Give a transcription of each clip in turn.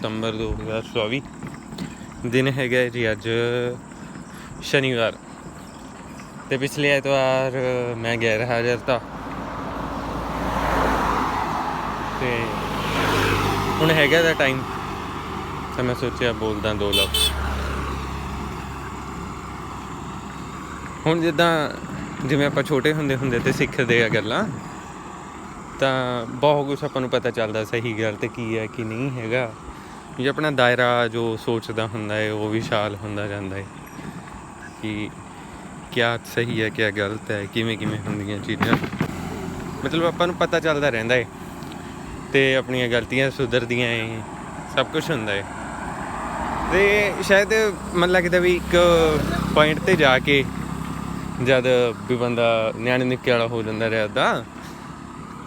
ਸਤੰਬਰ 2024 ਦਿਨ ਹੈਗਾ ਜੀ ਅੱਜ ਸ਼ਨੀਵਾਰ। ਤੇ ਪਿਛਲੇ ਐਤਵਾਰ ਮੈਂ ਗਿਆ ਰਿਹਾ ਜਰਤਾ ਤੇ ਹੁਣ ਹੈਗਾ ਦਾ ਟਾਈਮ ਤਾਂ ਮੈਂ ਸੋਚਿਆ ਬੋਲਦਾ ਦੋ ਲਫ਼ਜ਼। ਹੁਣ ਜਿੱਦਾਂ ਜਿਵੇਂ ਆਪਾਂ ਛੋਟੇ ਹੁੰਦੇ ਹੁੰਦੇ ਤੇ ਸਿੱਖਦੇ ਆ ਗੱਲਾਂ, ਤਾਂ ਬਹੁਤ ਕੁਝ ਆਪਾਂ ਨੂੰ ਪਤਾ ਚੱਲਦਾ ਸਹੀ ਗੱਲ ਤੇ ਕੀ ਹੈ, ਕੀ ਨਹੀਂ ਹੈਗਾ। ਜੇ ਆਪਣਾ ਦਾਇਰਾ ਜੋ ਸੋਚਦਾ ਹੁੰਦਾ ਹੈ, ਉਹ ਵਿਸ਼ਾਲ ਹੁੰਦਾ ਜਾਂਦਾ ਹੈ ਕਿ ਕਿਆ ਸਹੀ ਹੈ, ਕਿਆ ਗਲਤ ਹੈ, ਕਿਵੇਂ ਕਿਵੇਂ ਹੁੰਦੀਆਂ ਚੀਜ਼ਾਂ। ਮਤਲਬ ਆਪਾਂ ਨੂੰ ਪਤਾ ਚੱਲਦਾ ਰਹਿੰਦਾ ਹੈ ਤੇ ਆਪਣੀਆਂ ਗਲਤੀਆਂ ਸੁਧਰਦੀਆਂ ਹੈ, ਸਭ ਕੁਝ ਹੁੰਦਾ ਹੈ। ਤੇ ਸ਼ਾਇਦ ਮਨ ਲੱਗਦਾ ਵੀ ਇੱਕ ਪੁਆਇੰਟ ਤੇ ਜਾ ਕੇ ਜਦ ਵੀ ਬੰਦਾ ਨਿਆਣੇ ਨਿੱਕੇ ਵਾਲਾ ਹੋ ਜਾਂਦਾ ਰਿਹਾ ਤਾਂ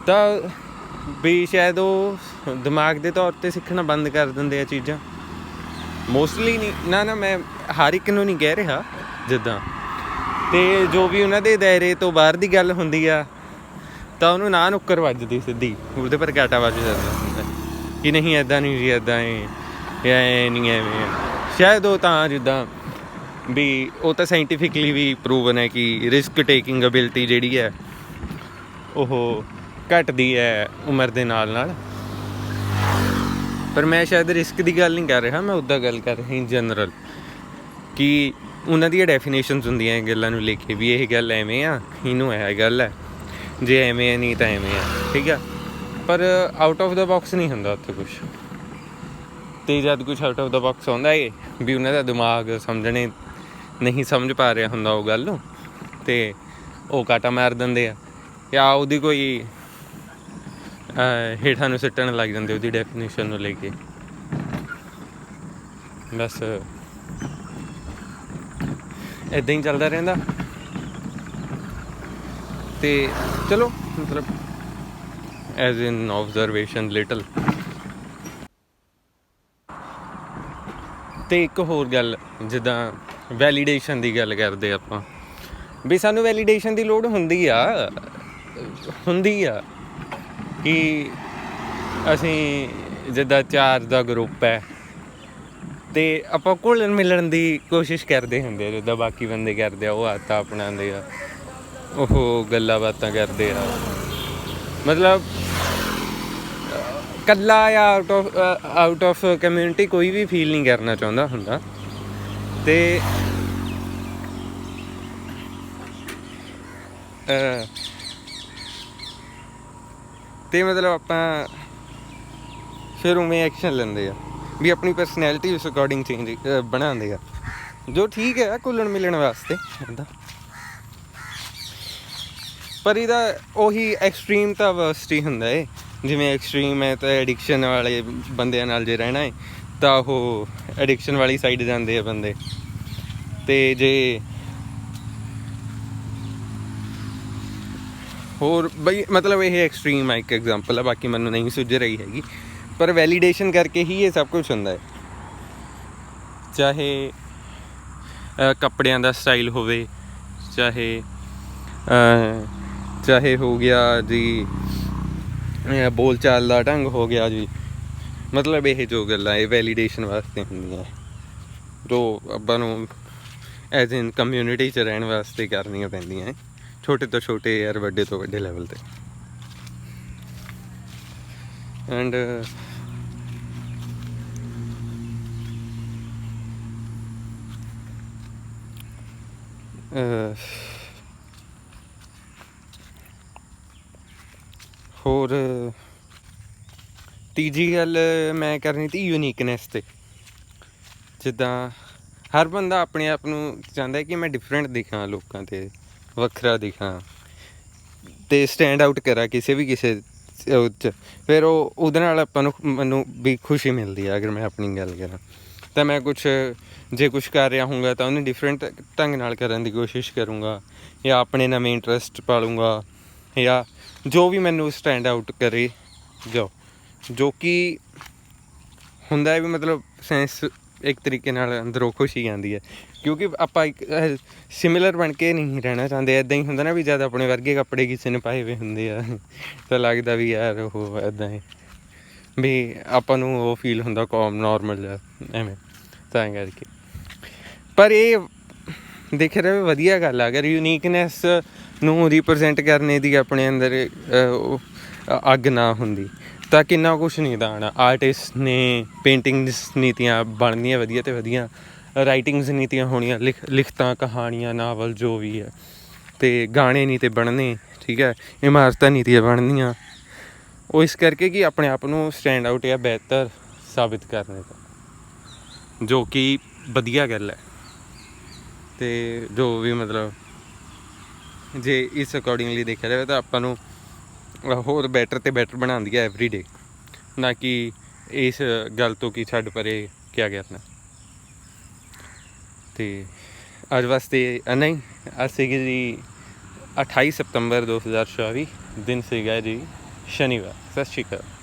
ਤਾਂ ਵੀ ਸ਼ਾਇਦ ਉਹ ਦਿਮਾਗ ਦੇ ਤੌਰ ਤੇ ਸਿੱਖਣਾ ਬੰਦ ਕਰ ਦਿੰਦੇ ਆ ਚੀਜ਼ਾਂ। ਮੋਸਟਲੀ ਨਹੀਂ, ਨਾ ਨਾ, ਮੈਂ ਹਰ ਇੱਕ ਨੂੰ ਨਹੀਂ ਕਹਿ ਰਿਹਾ ਜਿੱਦਾਂ। ਤੇ ਜੋ ਵੀ ਉਹਨਾਂ ਦੇ ਦਾਇਰੇ ਤੋਂ ਬਾਹਰ ਦੀ ਗੱਲ ਹੁੰਦੀ ਆ, ਤਾਂ ਉਹਨੂੰ ਨਾ ਨੁੱਕਰ ਵੱਜਦੀ ਸਿੱਧੀ। ਉਹਦੇ ਪਰ ਘਾਟਾ ਵੱਜ ਜਾਂਦਾ ਕਿ ਨਹੀਂ ਐਦਾਂ ਨਹੀਂ ਜੀ ਐਦਾਂ ਹੈ ਜਾਂ ਐ ਨਹੀਂ ਐਵੇਂ ਹੈ। ਸ਼ਾਇਦ ਉਹ ਤਾਂ ਜਿੱਦਾਂ ਵੀ ਉਹ ਤਾਂ ਸਾਇੰਟੀਫਿਕਲੀ ਵੀ ਪ੍ਰੂਵਨ ਹੈ ਕਿ ਰਿਸਕ ਟੇਕਿੰਗ ਅਬਿਲਿਟੀ ਜਿਹੜੀ ਹੈ, ਉਹ ਘਟਦੀ ਹੈ ਉਮਰ ਦੇ ਨਾਲ ਨਾਲ ਪਰ ਮੈਂ ਸ਼ਾਇਦ ਰਿਸਕ ਦੀ ਗੱਲ ਨਹੀਂ ਕਰ ਰਿਹਾ, ਮੈਂ ਉੱਦਾਂ ਗੱਲ ਕਰ ਰਿਹਾ ਇਨ ਜਨਰਲ ਕਿ ਉਹਨਾਂ ਦੀਆਂ ਡੈਫੀਨੇਸ਼ਨਸ ਹੁੰਦੀਆਂ ਇਹ ਗੱਲਾਂ ਨੂੰ ਲੈ ਕੇ ਵੀ ਇਹ ਗੱਲ ਐਵੇਂ ਆ, ਇਹਨੂੰ ਇਹ ਗੱਲ ਹੈ, ਜੇ ਐਵੇਂ ਹੈ ਨਹੀਂ ਤਾਂ ਐਵੇਂ ਆ ਠੀਕ ਆ? ਪਰ ਆਊਟ ਆਫ ਦਾ ਬਾਕਸ ਨਹੀਂ ਹੁੰਦਾ ਉੱਥੇ ਕੁਝ ਤੇ ਜਦ ਕੁਝ ਆਊਟ ਆਫ ਦਾ ਬਾਕਸ ਆਉਂਦਾ ਏ, ਵੀ ਉਹਨਾਂ ਦਾ ਦਿਮਾਗ ਸਮਝਣੇ ਨਹੀਂ ਸਮਝ ਪਾ ਰਿਹਾ ਹੁੰਦਾ ਉਹ ਗੱਲ ਨੂੰ, ਤੇ ਉਹ ਕਾਟਾ ਮਾਰ ਦਿੰਦੇ ਆ। ਜਾਂ ਉਹਦੀ ਕੋਈ ਹੇਠਾਂ ਨੂੰ ਸਿੱਟਣ ਲੱਗ ਜਾਂਦੇ ਉਹਦੀ ਡੈਫੀਨੇਸ਼ਨ ਨੂੰ ਲੈ ਕੇ। ਬਸ। ਇਦਾਂ ਹੀ ਚੱਲਦਾ ਰਹਿੰਦਾ। ਤੇ ਚਲੋ, ਮਤਲਬ ਐਜ਼ ਇਨ ਆਬਜ਼ਰਵੇਸ਼ਨ ਲਿਟਲ ਤੇ ਇੱਕ ਹੋਰ ਗੱਲ, ਜਿੱਦਾਂ ਵੈਲੀਡੇਸ਼ਨ ਦੀ ਗੱਲ ਕਰਦੇ ਆਪਾਂ। ਵੀ ਸਾਨੂੰ ਵੈਲੀਡੇਸ਼ਨ ਦੀ ਲੋੜ ਹੁੰਦੀ ਆ। ਹੁੰਦੀ ਆ। ਕਿ ਅਸੀਂ ਜਿੱਦਾਂ ਚਾਰ ਦਾ ਗਰੁੱਪ ਹੈ ਤੇ ਆਪਾਂ ਘੁਲਣ ਮਿਲਣ ਦੀ ਕੋਸ਼ਿਸ਼ ਕਰਦੇ ਹੁੰਦੇ ਆ ਜਿੱਦਾਂ ਬਾਕੀ ਬੰਦੇ ਕਰਦੇ ਆ ਉਹ ਆਤਾ ਅਪਣਾਉਂਦੇ ਆ ਉਹ ਗੱਲਾਂ ਬਾਤਾਂ ਕਰਦੇ ਆ। ਮਤਲਬ ਕੱਲਾ ਜਾਂ out of out of community ਕੋਈ ਵੀ ਫੀਲ ਨਹੀਂ ਕਰਨਾ ਚਾਹੁੰਦਾ ਹੁੰਦਾ। ਤੇ ਅਹ, ਤੇ ਮਤਲਬ ਆਪਾਂ ਫਿਰ ਉਵੇਂ ਐਕਸ਼ਨ ਲੈਂਦੇ ਆ, ਵੀ ਆਪਣੀ ਪਰਸਨੈਲਿਟੀ ਉਸ ਅਕੋਰਡਿੰਗ ਚੇਂਜ ਬਣਾਉਂਦੇ ਆ। ਜੋ ਠੀਕ ਹੈ ਘੁਲਣ ਮਿਲਣ ਵਾਸਤੇ, ਏਦਾਂ। ਪਰ ਇਹਦਾ ਉਹੀ ਐਕਸਟ੍ਰੀਮ ਤਾਂ ਵਰਸਟ ਹੀ ਹੁੰਦਾ ਏ। ਜਿਵੇਂ ਐਕਸਟ੍ਰੀਮ ਹੈ ਤਾਂ ਐਡਿਕਸ਼ਨ ਵਾਲੇ ਬੰਦਿਆਂ ਨਾਲ ਜੇ ਰਹਿਣਾ ਹੈ ਤਾਂ ਉਹ ਐਡਿਕਸ਼ਨ ਵਾਲੀ ਸਾਈਡ ਜਾਂਦੇ ਆ ਬੰਦੇ। ਤੇ ਜੇ ਹੋਰ ਬਈ, ਮਤਲਬ ਇਹ ਐਕਸਟ੍ਰੀਮ ਆ, ਇੱਕ ਐਗਜ਼ਾਮਪਲ ਆ, ਬਾਕੀ ਮੈਨੂੰ ਨਹੀਂ ਸੁਝ ਰਹੀ ਹੈਗੀ। ਪਰ ਵੈਲੀਡੇਸ਼ਨ ਕਰਕੇ ਹੀ ਇਹ ਸਭ ਕੁਝ ਹੁੰਦਾ ਹੈ। ਚਾਹੇ ਕੱਪੜਿਆਂ ਦਾ ਸਟਾਈਲ ਹੋਵੇ, ਚਾਹੇ ਚਾਹੇ ਹੋ ਗਿਆ ਜੀ ਬੋਲਚਾਲ ਦਾ ਢੰਗ ਹੋ ਗਿਆ ਜੀ। ਮਤਲਬ ਇਹ ਜੋ ਗੱਲਾਂ, ਇਹ ਵੈਲੀਡੇਸ਼ਨ ਵਾਸਤੇ ਹੁੰਦੀਆਂ ਜੋ ਆਪਾਂ ਨੂੰ ਐਜ਼ ਇਨ ਕਮਿਊਨਿਟੀ 'ਚ ਰਹਿਣ ਵਾਸਤੇ ਕਰਨੀਆਂ ਪੈਂਦੀਆਂ ਹੈ। ਛੋਟੇ ਤੋਂ ਛੋਟੇ ਯਾਰ, ਵੱਡੇ ਤੋਂ ਵੱਡੇ ਲੈਵਲ ਤੇ। ਐਂਡ ਹੋਰ, ਤੀਜੀ ਗੱਲ ਮੈਂ ਕਰਨੀ ਤੀ ਯੂਨੀਕਨੈਸ ਤੇ। ਜਿੱਦਾਂ ਹਰ ਬੰਦਾ ਆਪਣੇ ਆਪ ਨੂੰ ਚਾਹੁੰਦਾ ਹੈ ਕਿ ਮੈਂ ਡਿਫਰੈਂਟ ਦਿਖਾਂ ਲੋਕਾਂ ਤੇ। ਵੱਖਰਾ ਦਿਖਾਂ ਤੇ ਸਟੈਂਡ ਆਊਟ ਕਰਾਂ ਕਿਸੇ ਵੀ ਕਿਸੇ ਉਹ 'ਚ। ਫਿਰ ਉਹ, ਉਹਦੇ ਨਾਲ ਆਪਾਂ ਨੂੰ ਮੈਨੂੰ ਵੀ ਖੁਸ਼ੀ ਮਿਲਦੀ ਹੈ ਅਗਰ ਮੈਂ ਆਪਣੀ ਗੱਲ ਕਰਾਂ। ਤਾਂ ਮੈਂ ਕੁਝ ਜੇ ਕੁਝ ਕਰ ਰਿਹਾ ਹੋਊਗਾ ਤਾਂ ਉਹਨੂੰ ਡਿਫਰੈਂਟ ਢੰਗ ਨਾਲ ਕਰਨ ਦੀ ਕੋਸ਼ਿਸ਼ ਕਰੂੰਗਾ। ਜਾਂ ਆਪਣੇ ਨਵੇਂ ਇੰਟਰਸਟ ਪਾਲੂੰਗਾ। ਜਾਂ ਜੋ ਵੀ ਮੈਨੂੰ ਸਟੈਂਡ ਆਊਟ ਕਰੇ ਜੋ ਜੋ ਕਿ ਹੁੰਦਾ ਹੈ ਵੀ ਮਤਲਬ ਸੈਂਸ ਇੱਕ ਤਰੀਕੇ ਨਾਲ ਅੰਦਰੋਂ ਖੁਸ਼ੀ ਆਉਂਦੀ ਹੈ। ਕਿਉਂਕਿ ਆਪਾਂ ਇੱਕ ਸਿਮਿਲਰ ਬਣ ਕੇ ਨਹੀਂ ਰਹਿਣਾ ਚਾਹੁੰਦੇ। ਐਦਾਂ ਹੀ ਹੁੰਦਾ ਨਾ ਵੀ ਜਦ ਆਪਣੇ ਵਰਗੇ ਕੱਪੜੇ ਕਿਸੇ ਨੇ ਪਾਏ ਹੋਏ ਹੁੰਦੇ ਆ, ਤਾਂ ਲੱਗਦਾ ਵੀ ਯਾਰ ਉਹ ਐਦਾਂ ਹੀ। ਵੀ ਆਪਾਂ ਨੂੰ ਉਹ ਫੀਲ ਹੁੰਦਾ ਕੌਮ ਨਾਰਮਲ ਐਵੇਂ। ਤਾਂ ਕਰਕੇ। ਪਰ ਇਹ ਦੇਖ ਰਹੇ ਵਧੀਆ ਗੱਲ ਆ। ਅਗਰ ਯੂਨੀਕਨੈਸ ਨੂੰ ਰਿਪਰੈਜ਼ੈਂਟ ਕਰਨੇ ਦੀ ਆਪਣੇ ਅੰਦਰ ਅੱਗ ਨਾ ਹੁੰਦੀ। ਤਾਂ ਕਿੰਨਾ ਕੁਝ ਨਹੀਂ ਦਾਣਾ ਆਰਟਿਸਟ ਨੇ ਪੇਂਟਿੰਗਸ ਨੀਤੀਆਂ ਬਣਦੀਆਂ ਵਧੀਆ ਤੇ ਵਧੀਆ। ਰਾਈਟਿੰਗਸ ਨੀਤੀਆਂ ਹੋਣੀਆਂ, ਲਿਖ, ਲਿਖਤਾਂ, ਕਹਾਣੀਆਂ ਨਾਵਲ ਜੋ ਵੀ ਹੈ। ਤੇ ਗਾਣੇ ਨਹੀਂ ਤੇ ਬਣਨੇ, ਠੀਕ ਹੈ? ਇਮਾਰਤਾਂ ਨੀਤੀਆਂ ਬਣਨੀਆਂ। ਉਹ ਇਸ ਕਰਕੇ ਕਿ ਆਪਣੇ ਆਪ ਨੂੰ ਸਟੈਂਡ ਆਊਟ ਜਾਂ ਬਿਹਤਰ ਸਾਬਿਤ ਕਰਨੇ ਦਾ। ਜੋ ਕਿ ਵਧੀਆ ਗੱਲ ਹੈ। ਤੇ ਜੋ ਵੀ ਮਤਲਬ ਜੇ ਇਸ ਅਕੋਰਡਿੰਗਲੀ ਦੇਖਿਆ ਜਾਵੇ ਤਾਂ ਆਪਾਂ ਨੂੰ ਹੋਰ ਬੈਟਰ ਤੇ ਬੈਟਰ ਬਣਾਉਂਦੀ ਹੈ ਐਵਰੀ ਡੇ ਨਾ ਕਿ ਇਸ ਗੱਲ ਤੋਂ ਕਿ ਛੱਡ ਪਰੇ ਕਿਆ ਕਰਨਾ ਤੇ ਅੱਜ ਵਾਸਤੇ ਇੰਨਾ ਅੱਜ ਸੀਗੀ ਜੀ 28 ਸਤੰਬਰ 2024 ਦਿਨ ਸੀਗਾ ਜੀ ਸ਼ਨੀਵਾਰ। ਸਤਿ ਸ਼੍ਰੀ ਅਕਾਲ।